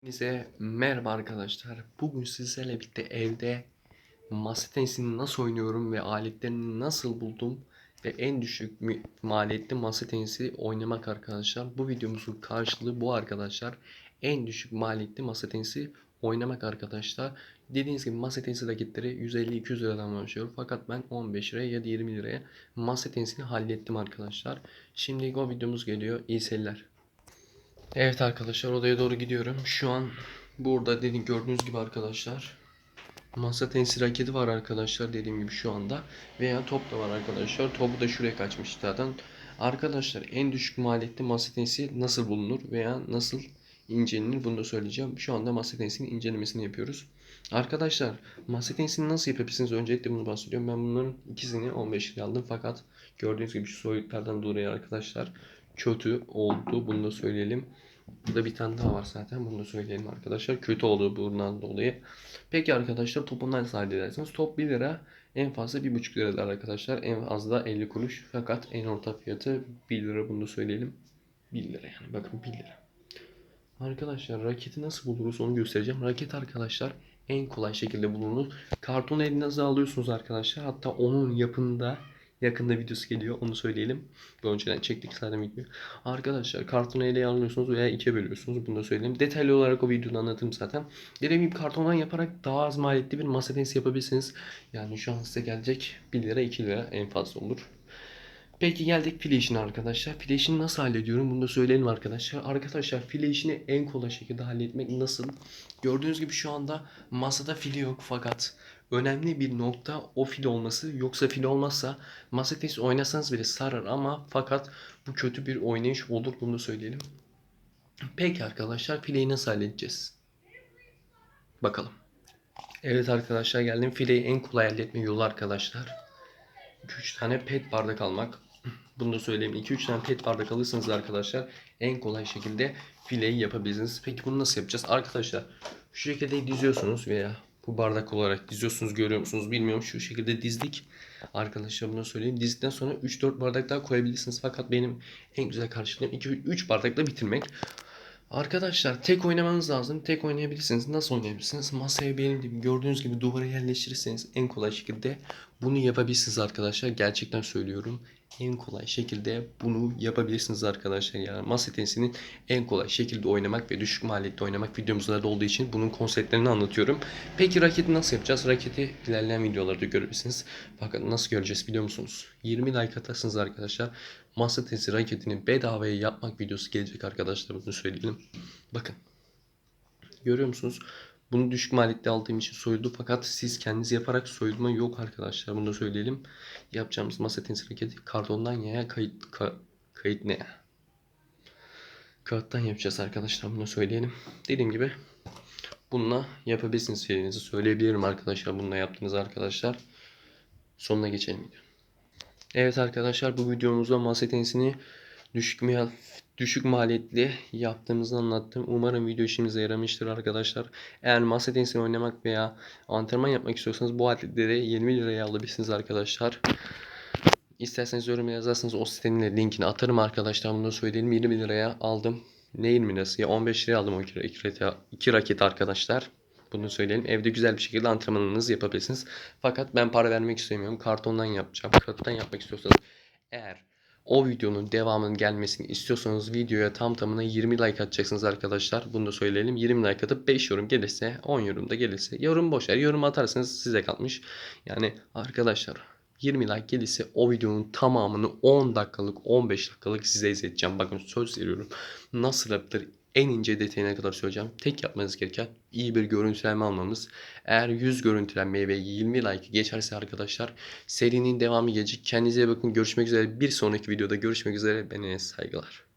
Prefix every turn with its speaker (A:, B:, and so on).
A: Hepinize merhaba arkadaşlar. Bugün sizlerle birlikte evde masa tenisini nasıl oynuyorum ve aletlerini nasıl buldum ve en düşük maliyetli masa tenisi oynamak arkadaşlar. Bu videomuzun karşılığı bu arkadaşlar. En düşük maliyetli masa tenisi oynamak arkadaşlar. Dediğiniz gibi masa tenisi raketleri 150-200 liradan başlıyor. Fakat ben 15 liraya ya da 20 liraya masa tenisini hallettim arkadaşlar. Şimdi o videomuz geliyor. İyi seyirler. Evet arkadaşlar odaya doğru gidiyorum. Şu an burada dediğim gördüğünüz gibi arkadaşlar masa tenisi raketi var arkadaşlar dediğim gibi şu anda veya top da var arkadaşlar. Topu da şuraya kaçmış zaten. Arkadaşlar en düşük maliyetli masa tenisi nasıl bulunur veya nasıl incelenir bunu da söyleyeceğim. Şu anda masa tenisinin incelemesini yapıyoruz. Arkadaşlar masa tenisini nasıl yapabilirsiniz? Öncelikle bunu bahsediyorum. Ben bunların ikisini 15 liraya aldım fakat gördüğünüz gibi şu soyutlardan dolayı arkadaşlar kötü oldu. Bunu da söyleyelim. Burada bir tane daha var zaten. Bunu da söyleyelim arkadaşlar. Kötü oldu bundan dolayı. Peki arkadaşlar topu nasıl halledersiniz? Top 1 lira en fazla 1,5 liradır arkadaşlar. En az da 50 kuruş. Fakat en orta fiyatı 1 lira bunu da söyleyelim. 1 lira yani bakın 1 lira. Arkadaşlar raketi nasıl buluruz onu göstereceğim. Raket arkadaşlar en kolay şekilde bulunur. Kartonu elinize alıyorsunuz arkadaşlar. Hatta onun yapında yakında videosu geliyor onu söyleyelim. Bu önceden çektik zaten video. Arkadaşlar kartonu ele alıyorsunuz veya ikiye bölüyorsunuz. Bunu da söyleyeyim. Detaylı olarak o videoda anlatırım zaten. Dediğim gibi kartondan yaparak daha az maliyetli bir masa tenisi yapabilirsiniz. Yani şu an size gelecek 1 lira 2 lira en fazla olur. Peki geldik file işine arkadaşlar. File işini nasıl hallediyorum bunu da söyleyelim arkadaşlar. Arkadaşlar file işini en kolay şekilde halletmek nasıl? Gördüğünüz gibi şu anda masada file yok fakat önemli bir nokta o file olması. Yoksa file olmazsa masa tenisi oynasanız bile sarar ama fakat bu kötü bir oynayış olur bunu da söyleyelim. Peki arkadaşlar fileyi nasıl halledeceğiz? Bakalım. Evet arkadaşlar geldim fileyi en kolay halletme yolu arkadaşlar. 2-3 tane pet bardak almak. Bunu da söyleyeyim. 2-3 tane pet bardak alırsanız arkadaşlar en kolay şekilde fileyi yapabilirsiniz. Peki bunu nasıl yapacağız? Arkadaşlar şu şekilde diziyorsunuz veya bu bardak olarak diziyorsunuz görüyor musunuz bilmiyorum. Şu şekilde dizdik. Arkadaşlar bunu söyleyeyim. Dizdikten sonra 3-4 bardak daha koyabilirsiniz. Fakat benim en güzel karşılığım 2-3 bardakla bitirmek. Arkadaşlar tek oynamanız lazım. Tek oynayabilirsiniz. Nasıl oynayabilirsiniz? Masaya benim gibi gördüğünüz gibi duvara yerleştirirseniz en kolay şekilde bunu yapabilirsiniz arkadaşlar. Gerçekten söylüyorum. En kolay şekilde bunu yapabilirsiniz arkadaşlar. Yani masa tenisinin en kolay şekilde oynamak ve düşük maliyette oynamak videomuzda da olduğu için bunun konseptlerini anlatıyorum. Peki raketi nasıl yapacağız? Raketi ilerleyen videolarda görebilirsiniz. Fakat nasıl göreceğiz biliyor musunuz? 20 like atarsınız arkadaşlar. Masa tenisi raketini bedavaya yapmak videosu gelecek arkadaşlar bunu söyleyelim. Bakın. Görüyor musunuz? Bunu düşük maliyette aldığım için soyuldu fakat siz kendiniz yaparak soyulma yok arkadaşlar. Bunu da söyleyelim. Yapacağımız masa tenisi raketi kartondan ya kayıt ka- kayıt ne? Kağıttan yapacağız arkadaşlar bunu söyleyelim. Dediğim gibi bununla yapabilirsiniz fiilinizi söyleyebilirim arkadaşlar bununla yaptığınız arkadaşlar. Sonuna geçelim. Evet arkadaşlar bu videomuzda masa tenisini düşük mi düşük maliyetli yaptığımızı anlattım. Umarım video işimize yaramıştır arkadaşlar. Eğer masa tenisini oynamak veya antrenman yapmak istiyorsanız bu aletleri 20 liraya alabilirsiniz arkadaşlar. İsterseniz yoruma yazarsanız o sitenin linkini atarım arkadaşlar. Bunu söyleyelim 20 liraya aldım. Ne 20 lirası ya 15 liraya aldım o iki, iki, raket, iki raket arkadaşlar. Bunu söyleyelim. Evde güzel bir şekilde antrenmanınızı yapabilirsiniz. Fakat ben para vermek istemiyorum. Kartondan yapacağım. Kartondan yapmak istiyorsanız eğer o videonun devamının gelmesini istiyorsanız videoya tam tamına 20 like atacaksınız arkadaşlar. Bunu da söyleyelim. 20 like atıp 5 yorum gelirse 10 yorum da gelirse yorum boşver. Yorum atarsanız size kalmış. Yani arkadaşlar 20 like gelirse o videonun tamamını 10 dakikalık 15 dakikalık size izleteceğim. Bakın söz veriyorum. Nasıl yapılır en ince detayına kadar söyleyeceğim. Tek yapmanız gereken iyi bir görüntülenme almamız. Eğer 100 görüntülenme ve 20 like geçerse arkadaşlar serinin devamı gelecek. Kendinize bakın. Görüşmek üzere. Bir sonraki videoda görüşmek üzere. Beni saygılar.